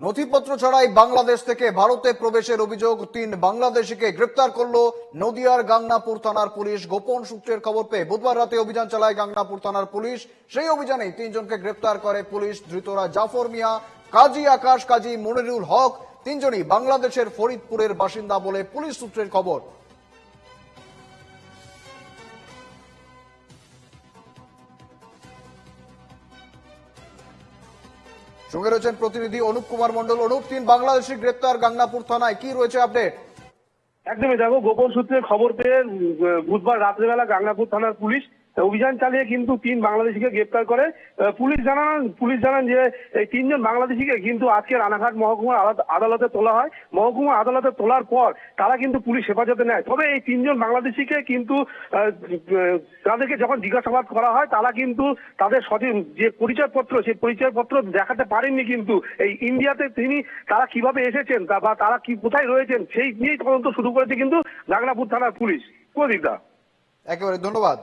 নথিপত্র ছাড়াই বাংলাদেশ থেকে ভারতে প্রবেশের অভিযোগ, তিন বাংলাদেশিকে গ্রেপ্তার করল নদিয়ার গাংনাপুর থানার পুলিশ। গোপন সূত্রের খবর পেয়ে বুধবার রাতে অভিযান চালায় গাংনাপুর থানার পুলিশ। সেই অভিযানে তিনজনকে গ্রেপ্তার করে পুলিশ। ধৃতরা জাফর মিয়া, কাজী আকাশ, কাজী মনিরুল হক, তিনজনই বাংলাদেশের ফরিদপুরের বাসিন্দা বলে পুলিশ সূত্রের খবর। সঙ্গে রয়েছেন প্রতিনিধি অনুপ কুমার মন্ডল অনুপ, তিন বাংলাদেশি গ্রেপ্তার গাঙ্গাপুর থানায়। কি রয়েছে আপডেট একদমই দেখো গোপন সূত্রে খবর পেয়ে বুধবার রাত্রেবেলা গাঙ্গাপুর থানার পুলিশ অভিযান চালিয়ে কিন্তু তিন বাংলাদেশিকে গ্রেপ্তার করে। পুলিশ জানান পুলিশ জানান যে এই তিনজন বাংলাদেশিকে কিন্তু আজকে রানাঘাট মহকুমার আদালতে তোলা হয়। মহকুমা আদালতে তোলার পর তারা কিন্তু পুলিশ হেফাজতে নেয়। তবে এই তিনজন বাংলাদেশিকে কিন্তু তাদেরকে যখন জিজ্ঞাসাবাদ করা হয়, তারা কিন্তু তাদের সঠিক যে পরিচয়পত্র, সেই পরিচয়পত্র দেখাতে পারেননি কিন্তু। এই ইন্ডিয়াতে তিনি, তারা কীভাবে এসেছেন বা তারা কি কোথায় রয়েছেন, সেই নিয়েই তদন্ত শুরু করেছে কিন্তু গাংনাপুর থানার পুলিশ। প্রদীপদা একেবারে ধন্যবাদ।